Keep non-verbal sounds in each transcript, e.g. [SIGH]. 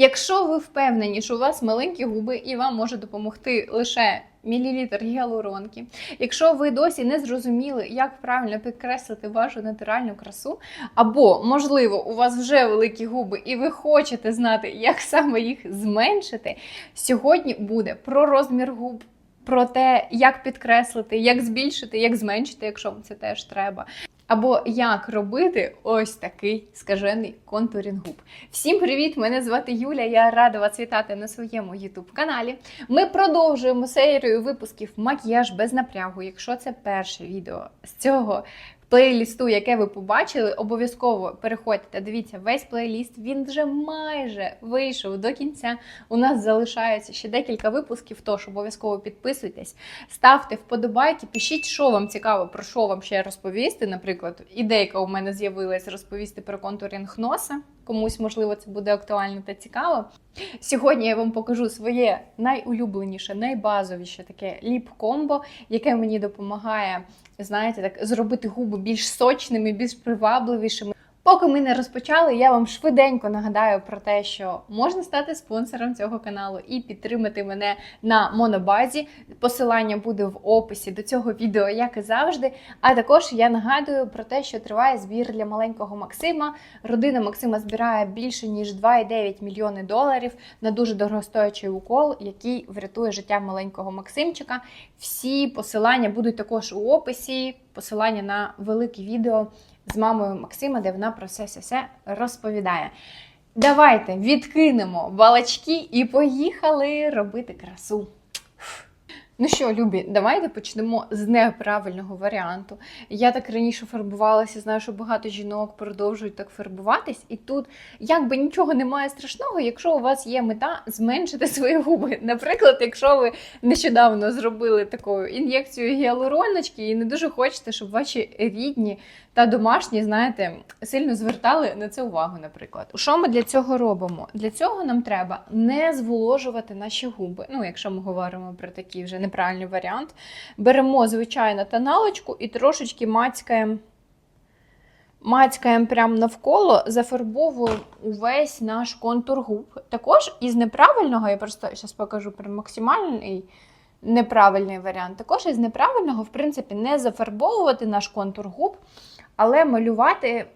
Якщо ви впевнені, що у вас маленькі губи і вам може допомогти лише мілілітр гіалуронки, якщо ви досі не зрозуміли, як правильно підкреслити вашу натуральну красу, або, можливо, у вас вже великі губи, і ви хочете знати, як саме їх зменшити, сьогодні буде про розмір губ. Про те, як підкреслити, як збільшити, як зменшити, якщо вам це теж треба. Або як робити ось такий скажений контурінг губ. Всім привіт! Мене звати Юля. Я рада вас вітати на своєму youtube каналі. Ми продовжуємо серію випусків макіяж без напрягу. Якщо це перше відео з цього плейлісту, яке ви побачили, обов'язково переходьте дивіться весь плейліст. Він вже майже вийшов до кінця. У нас залишається ще декілька випусків, тож обов'язково підписуйтесь, ставте вподобайки, пишіть, що вам цікаво, про що вам ще розповісти. Наприклад, ідейка у мене з'явилась розповісти про контурінг носа. Комусь, можливо, це буде актуально та цікаво. Сьогодні я вам покажу своє найулюбленіше, найбазовіше таке ліп-комбо, яке мені допомагає, знаєте, так зробити губи більш сочними, більш привабливішими. Поки ми не розпочали, я вам швиденько нагадаю про те, що можна стати спонсором цього каналу і підтримати мене на монобазі. Посилання буде в описі до цього відео, як і завжди. А також я нагадую про те, що триває збір для маленького Максима. Родина Максима збирає більше ніж 2,9 мільйони доларів на дуже дорогостоячий укол, який врятує життя маленького Максимчика. Всі посилання будуть також у описі. Посилання на велике відео з мамою Максима, де вона про все все розповідає. Давайте відкинемо балачки і поїхали робити красу. Ну що, любі, давайте почнемо з неправильного варіанту. Я так раніше фарбувалася, знаю, що багато жінок продовжують так фарбуватись, і тут якби нічого немає страшного, якщо у вас є мета зменшити [LAUGHS] свої губи. Наприклад, якщо ви нещодавно зробили таку ін'єкцію гіалуроночки і не дуже хочете, щоб ваші рідні та домашні, знаєте, сильно звертали на це увагу, наприклад. Що ми для цього робимо? Для цього нам треба не зволожувати наші губи. Ну, якщо ми говоримо про такий вже неправильний варіант. Беремо, звичайно, тоналочку і трошечки мацькаємо. Мацькаємо прямо навколо, зафарбовуємо увесь наш контур губ. Також із неправильного, я просто зараз покажу прям максимальний неправильний варіант. Також із неправильного, в принципі, не зафарбовувати наш контур губ, але малювати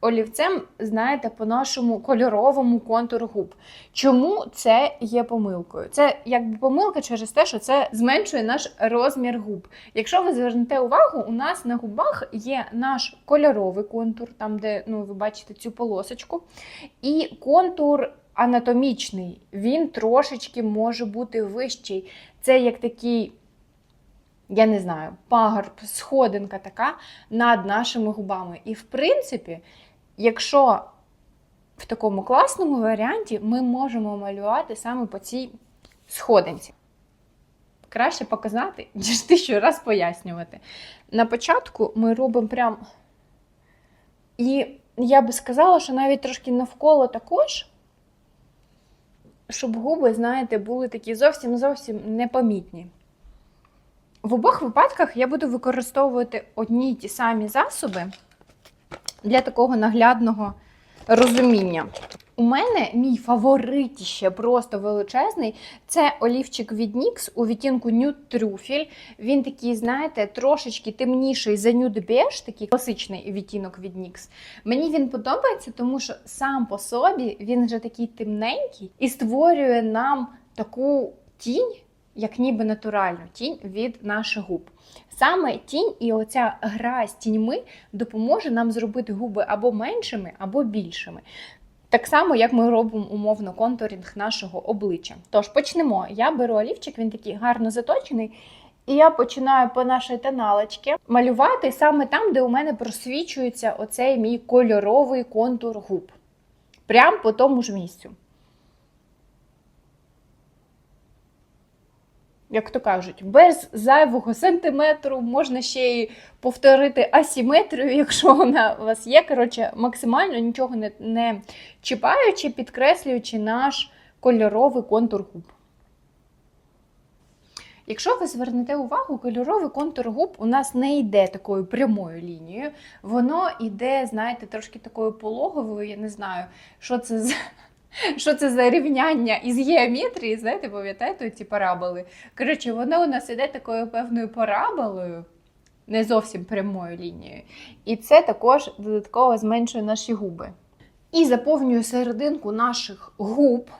олівцем, знаєте, по нашому кольоровому контуру губ. Чому це є помилкою? Це якби помилка через те, що це зменшує наш розмір губ. Якщо ви звернете увагу, у нас на губах є наш кольоровий контур, там, де ну, ви бачите цю полосочку, і контур. Анатомічний, він трошечки може бути вищий. Це як такий, я не знаю, пагорб, сходинка така над нашими губами. І, в принципі, якщо в такому класному варіанті ми можемо малювати саме по цій сходинці. Краще показати, [LAUGHS] ніж тисячу раз пояснювати. На початку ми робимо прям. І я би сказала, що навіть трошки навколо також, щоб губи, знаєте, були такі зовсім-зовсім непомітні. В обох випадках я буду використовувати одні й ті самі засоби для такого наглядного розуміння. У мене мій фаворит ще просто величезний це олівчик від NYX у відтінку Nude Truffle. Він такий, знаєте, трошечки темніший за Nude Beige, такий класичний відтінок від NYX. Мені він подобається, тому що сам по собі він вже такий темненький і створює нам таку тінь, як ніби натуральну тінь від наших губ. Саме тінь і оця гра з тіньми допоможе нам зробити губи або меншими, або більшими. Так само, як ми робимо умовно контурінг нашого обличчя. Тож почнемо. Я беру олівчик, він такий гарно заточений. І я починаю по нашій тоналочці малювати саме там, де у мене просвічується оцей мій кольоровий контур губ. Прямо по тому ж місцю. Як то кажуть, без зайвого сантиметру можна ще й повторити асиметрію, [LAUGHS] якщо вона у вас є. Коротше, максимально нічого не, не чіпаючи, підкреслюючи наш кольоровий контур губ. Якщо ви звернете увагу, кольоровий контур губ у нас не йде такою прямою лінією, воно йде, знаєте, трошки такою пологовою, я не знаю, що це за. Що це за рівняння із геометрії? Знаєте, пам'ятаєте ці параболи? Коротше, воно у нас іде такою певною параболою, не зовсім прямою лінією. І це також додатково зменшує наші губи. І заповнює серединку наших губ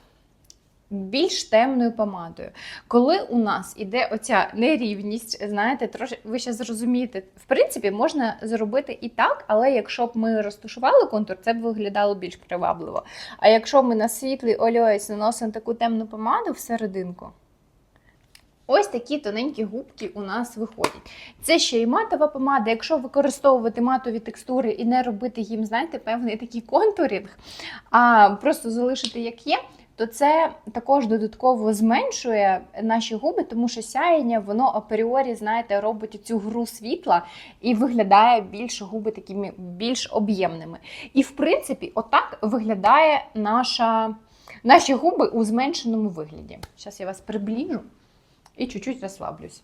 більш темною помадою. Коли у нас іде оця нерівність, знаєте, трошки ви ще зрозумієте, в принципі, можна зробити і так, але якщо б ми розташували контур, це б виглядало більш привабливо. А якщо ми на світлий олівець наносимо таку темну помаду всерединку, Ось такі тоненькі губки у нас виходять. Це ще й матова помада. Якщо використовувати матові текстури і не робити їм, знаєте, певний такий контурінг, а просто залишити як є, то це також додатково зменшує наші губи, тому що сяєння, воно апріорі, знаєте, робить цю гру світла і виглядає більш губи такими більш об'ємними. І в принципі, отак виглядає наша, наші губи у зменшеному вигляді. Зараз я вас приближу і чуть-чуть розслаблюсь.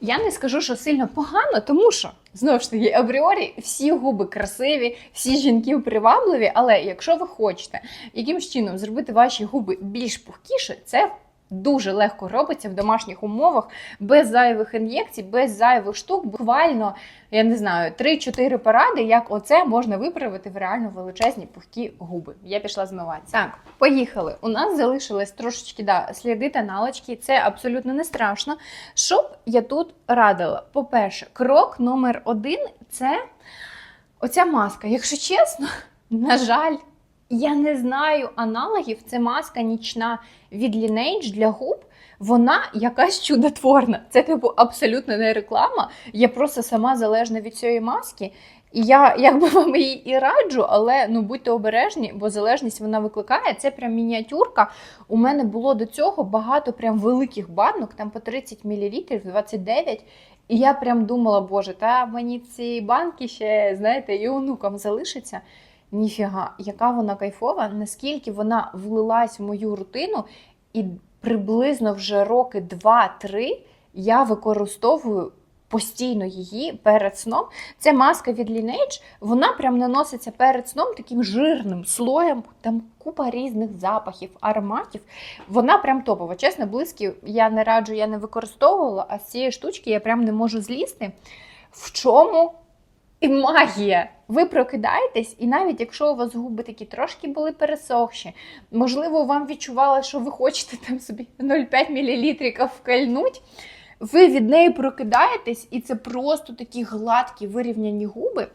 Я не скажу, що сильно погано, тому що знову ж таки апріорі всі губи красиві, всі жінки привабливі. Але якщо ви хочете якимось чином зробити ваші губи більш пухкіше, це дуже легко робиться в домашніх умовах, без зайвих ін'єкцій, без зайвих штук. Буквально, я не знаю, 3-4 поради, як оце можна виправити в реально величезні пухкі губи. Я пішла змиватися. Так, поїхали. У нас залишилось трошечки да, сліди та налочки. Це абсолютно не страшно. Що б я тут радила? По-перше, крок номер один це оця маска. Якщо чесно, [LAUGHS] на жаль. Я не знаю аналогів. Це маска нічна від Lineage для губ. Вона якась чудотворна. Це, типу, абсолютно не реклама. Я просто сама залежна від цієї маски. І я якби вам її і раджу, але ну будьте обережні, бо залежність вона викликає. Це прям мініатюрка. У мене було до цього багато прям великих банок, там по 30 мл, 29 І я прям думала, боже, та мені ці банки ще, знаєте, і онукам залишиться. Ніфіга, яка вона кайфова, наскільки вона влилась в мою рутину, і приблизно вже роки 2-3 я використовую постійно її перед сном. Це маска від Lineage, вона прям наноситься перед сном таким жирним слоєм, там купа різних запахів, ароматів. Вона прям топова. Чесно, близькі я не раджу, я не використовувала, а з цієї штучки я прям не можу злізти. В чому і магія. Ви прокидаєтесь, і навіть якщо у вас губи такі трошки були пересохші, можливо, вам відчували, що ви хочете там собі 0,5 мл вкальнуть, ви від неї прокидаєтесь, і це просто такі гладкі вирівняні губи.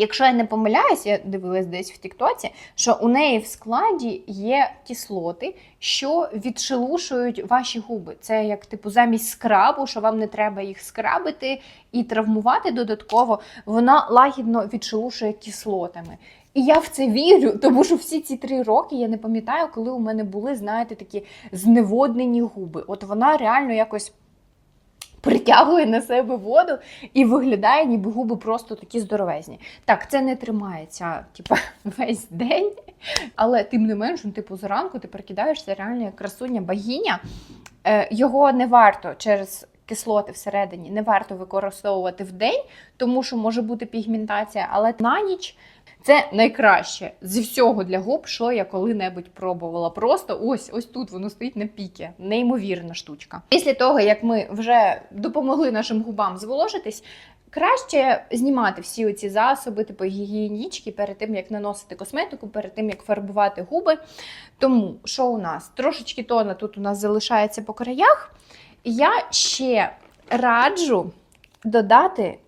Якщо я не помиляюсь, я дивилась десь в Тіктоці, що у неї в складі є кислоти, що відшелушують ваші губи. Це як типу замість скрабу, що вам не треба їх скрабити і травмувати додатково, вона лагідно відшелушує кислотами. І я в це вірю, тому що всі ці три роки я не пам'ятаю, коли у мене були, знаєте, такі зневоднені губи. От вона реально якось притягує на себе воду і виглядає, ніби губи просто такі здоровезні. Так, це не тримається типу, [LAUGHS] весь день, але тим не менш, ну, типу, зранку ти прикидаєшся реально як красуня богиня. Е, Його не варто через. Кислоти всередині не варто використовувати в день, тому що може бути пігментація, але на ніч це найкраще зі всього для губ, що я коли-небудь пробувала. Просто ось ось тут воно стоїть на піки. Неймовірна штучка. Після того, як ми вже допомогли нашим губам зволожитись. Краще знімати всі оці засоби, типу гігієнічки, перед тим, як наносити косметику, перед тим, як фарбувати губи. Тому що у нас? Трошечки тона тут у нас залишається по краях. Я ще раджу додати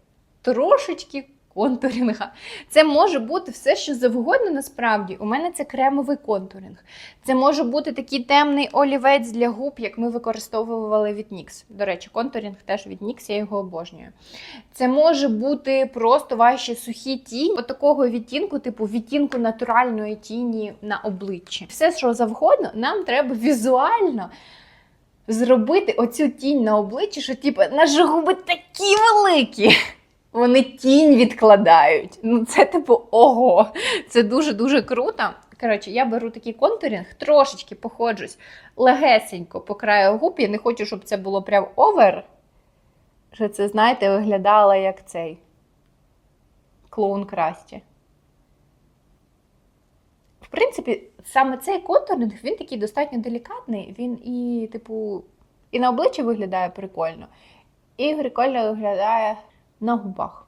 трошечки контурінга. Це може бути все, що завгодно, насправді. У мене це кремовий контуринг. Це може бути такий темний олівець для губ, як ми використовували від NYX. До речі, контуринг теж від NYX, я його обожнюю. Це може бути просто ваші сухі тіні, от такого відтінку, типу відтінку натуральної тіні на обличчі. Все, що завгодно, нам треба візуально. Зробити оцю тінь на обличчі, що типу, наші губи такі великі. Вони тінь відкладають. Ну, це типу ого. Це дуже-дуже круто. Коротше, я беру такий контурінг, трошечки походжусь легесенько по краю губ. Я не хочу, щоб це було прям овер. Що це, знаєте, виглядало як цей клоун красті. В принципі, саме цей контуринг, він такий достатньо делікатний. Він і, типу, і на обличчі виглядає прикольно, і прикольно виглядає на губах.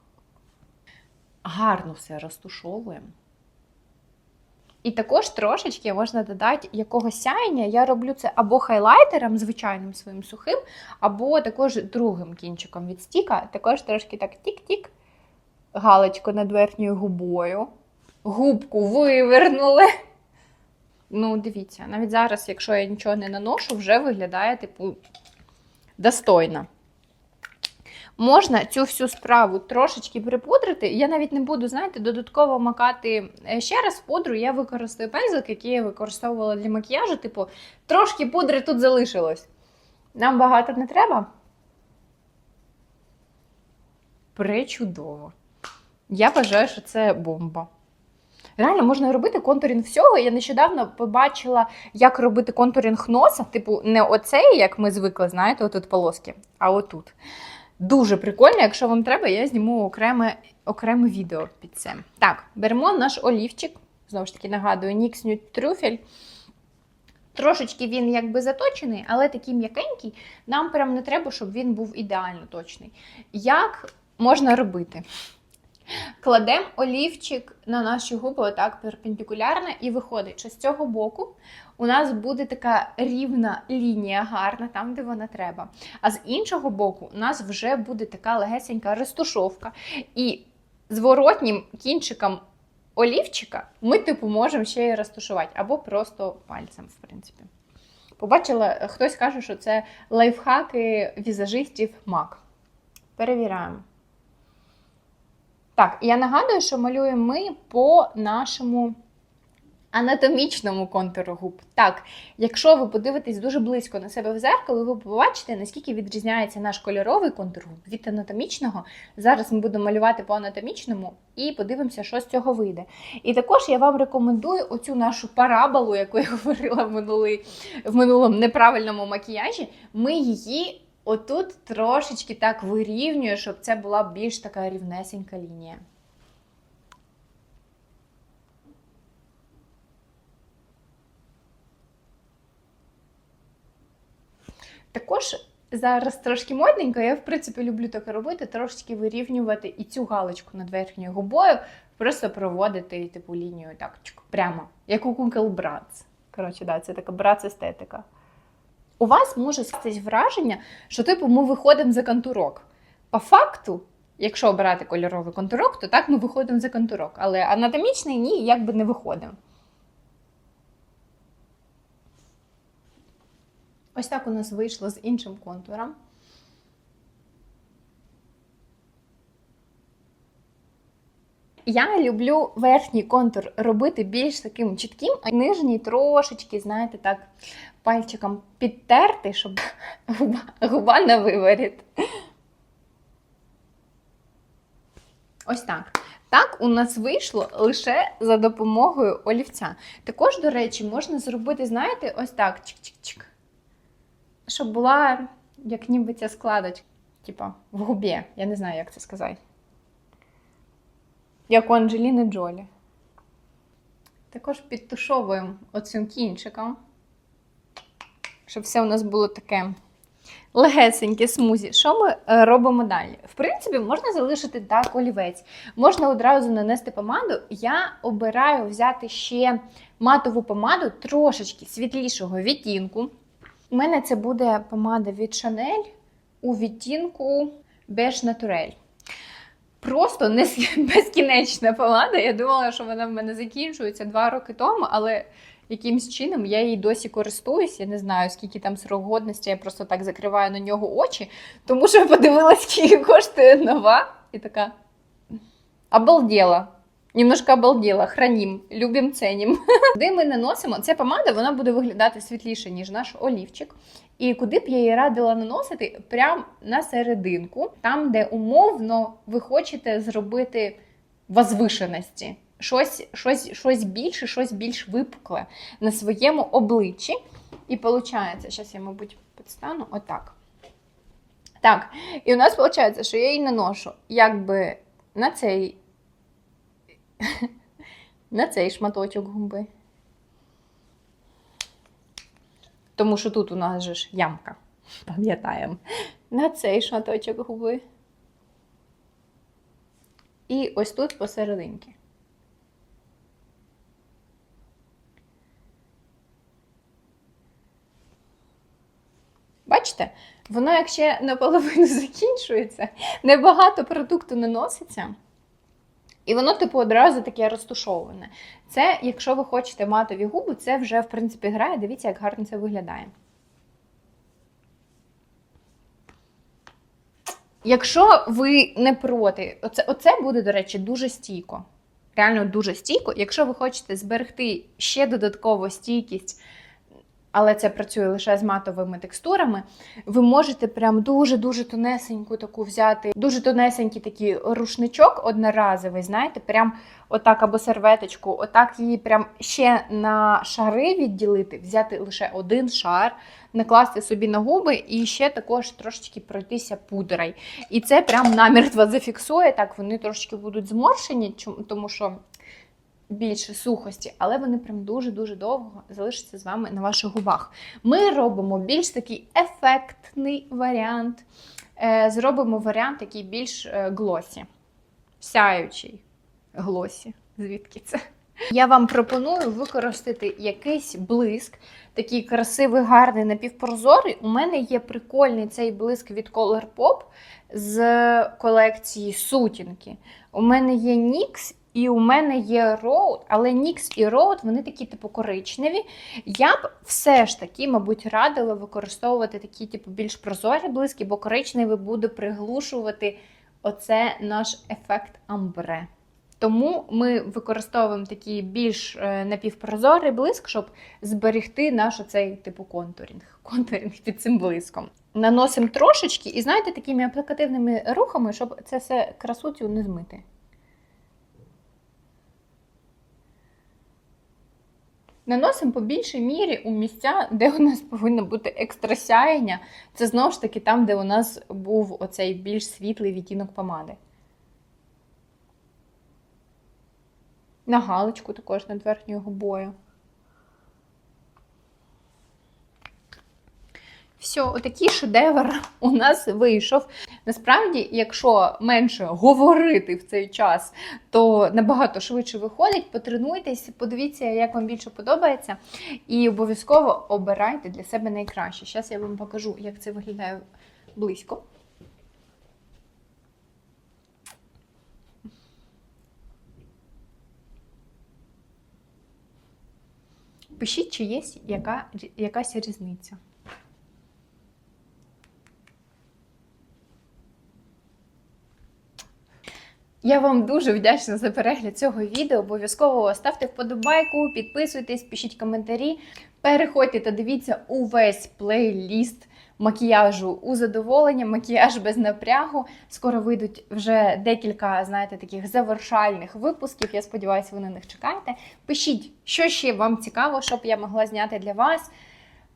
Гарно все розтушовуємо. І також трошечки можна додати якогось сяєння. Я роблю це або хайлайтером, звичайним своїм сухим, або також другим кінчиком від стіка. Також трошки так тік-тік, галочку над верхньою губою. Губку вивернули. Ну, дивіться, навіть зараз, якщо я нічого не наношу, вже виглядає, типу, достойно. Можна цю всю справу трошечки припудрити. Я навіть не буду, знаєте, додатково макати е, ще раз пудру. Я використаю пензлик, який я використовувала для макіяжу. Типу, трошки пудри тут залишилось. Нам багато не треба. Пречудово. Я вважаю, що це бомба. Реально можна робити контурінг всього. Я нещодавно побачила, як робити контурінг носа. Типу, не оцей, як ми звикли, знаєте, отут полоски, а отут. Дуже прикольно, якщо вам треба, я зніму окреме, окреме відео під це. Так, беремо наш олівчик. Знову ж таки, нагадую, Nude Trüffel. Трошечки він якби заточений, але такий м'якенький. Нам прям не треба, щоб він був ідеально точний. Як можна робити? Кладемо олівчик на наші губи отак перпендикулярно, і виходить, що з цього боку у нас буде така рівна лінія гарна, там, де вона треба. А з іншого боку, у нас вже буде така легесенька розтушовка. І зворотнім кінчиком олівчика ми, типу, можемо ще й розтушувати, або просто пальцем, в принципі. Побачила, хтось каже, що це лайфхаки візажистів MAC. Перевіряємо. Так, я нагадую, що малюємо ми по нашому анатомічному контуру губ. Так, якщо ви подивитесь дуже близько на себе в зеркало, ви побачите, наскільки відрізняється наш кольоровий контур губ від анатомічного. Зараз ми будемо малювати по анатомічному і подивимося, що з цього вийде. І також я вам рекомендую оцю нашу параболу, яку я говорила в, минулий, в минулому неправильному макіяжі. Ми її. Отут трошечки так вирівнюю, щоб це була більш така рівнесенька лінія. Також зараз трошки модненько, я в принципі люблю таке робити, трошечки вирівнювати і цю галочку над верхньою губою, просто проводити типу лінію так, прямо, як у кукол Братс. Коротше, да, це така братс-естетика. У вас може скластись враження, що типу ми виходимо за контурок. По факту, якщо обирати кольоровий контурок, то так ми виходимо за контурок. Але анатомічний ні, якби не виходимо. Ось так у нас вийшло з іншим контуром. Я люблю верхній контур робити більш таким чітким, а нижній трошечки, знаєте, так, пальчиком підтерти, щоб губа, губа на виворіт. Ось так. Так, у нас вийшло лише за допомогою олівця. Також, до речі, можна зробити, знаєте, ось так, чик-чик-чик. Щоб була як ніби ця складочка, типа в губі. Я не знаю, як це сказати. Як у Анджеліни Джолі. Також підтушовуємо оцим кінчиком, щоб все у нас було таке легесеньке смузі. Що ми е, робимо далі? В принципі, можна залишити так олівець. Можна одразу нанести помаду. Я обираю взяти ще матову помаду трошечки світлішого відтінку. У мене це буде помада від Chanel у відтінку Beige Naturel. Просто не [LAUGHS] безкінечна помада. Я думала, що вона в мене закінчується два роки тому, але якимсь чином я її досі користуюсь. Я не знаю, скільки там срок годності, я просто так закриваю на нього очі, тому що я подивилась, [LAUGHS] скільки коштує нова, і така обалдела. Немножко обалдела, хранім, любим, ценім. [LAUGHS] Куди ми наносимо, ця помада вона буде виглядати світліше, ніж наш олівчик. І куди б я її радила наносити? Прямо на серединку, там, де умовно ви хочете зробити возвишеності. Щось, щось, щось більше, щось більш випукле на своєму обличчі. І виходить, зараз я, мабуть, підстану отак. Так, і у нас виходить, що я її наношу якби на цей, [LAUGHS] на цей шматочок губи. Тому що тут у нас же ж ямка, [LAUGHS] пам'ятаємо. На цей шматочок губи. І ось тут посерединки. Бачите, воно як ще наполовину [LAUGHS] закінчується, небагато продукту наноситься. І воно, типу, одразу таке розтушоване. Це, якщо ви хочете матові губи, це вже, в принципі, грає. Дивіться, як гарно це виглядає. Якщо ви не проти, оце, оце буде, до речі, дуже стійко. Реально дуже стійко. Якщо ви хочете зберегти ще додатково стійкість, але це працює лише з матовими текстурами, ви можете прям дуже-дуже тонесеньку таку взяти, дуже тонесенький такий рушничок одноразовий, знаєте, прям отак або серветочку, отак її прям ще на шари відділити, взяти лише один шар, накласти собі на губи і ще також трошечки пройтися пудрою. І це прям намертво зафіксує, так вони трошечки будуть зморшені, чому- тому що більше сухості, але вони прям дуже-дуже довго залишаться з вами на ваших губах. Ми робимо більш такий ефектний варіант. Е, Зробимо варіант, який більш е, глосі, сяючий глосі. Звідки це? Я вам пропоную використати якийсь блиск, такий красивий, гарний, напівпрозорий. У мене є прикольний цей блиск від Colourpop з колекції сутінки. У мене є NYX і у мене є Road, але NYX і Road, вони такі, типу, коричневі. Я б все ж таки, мабуть, радила використовувати такі, типу, більш прозорі блиски, бо коричневий буде приглушувати оце наш ефект амбре. Тому ми використовуємо такий більш е, напівпрозорий блиск, щоб зберегти наш оцей типу контурінг. [LAUGHS] Контурінг під цим блиском. Наносимо трошечки і знаєте, такими аплікативними рухами, щоб це все красотю не змити. Наносимо по більшій мірі у місця, де у нас повинно бути екстра сяєння. Це знову ж таки там, де у нас був оцей більш світлий відтінок помади. На галочку також над верхньою губою. Все, отакий шедевр у нас вийшов. Насправді, якщо менше говорити в цей час, то набагато швидше виходить. Потренуйтесь, подивіться, як вам більше подобається. І обов'язково обирайте для себе найкраще. Зараз я вам покажу, як це виглядає близько. Пишіть, чи є яка, якась різниця. Я вам дуже вдячна за перегляд цього відео. Обов'язково ставте вподобайку, підписуйтесь, пишіть коментарі. Переходьте та дивіться увесь плейліст макіяжу у задоволення, макіяж без напрягу. Скоро вийдуть вже декілька, знаєте, таких завершальних випусків. Я сподіваюся, ви на них чекаєте. Пишіть, що ще вам цікаво, щоб я могла зняти для вас.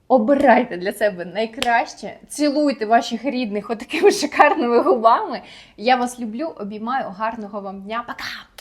Обирайте для себе найкраще, цілуйте ваших рідних отакими шикарними губами. Я вас люблю, обіймаю, гарного вам дня. Пока!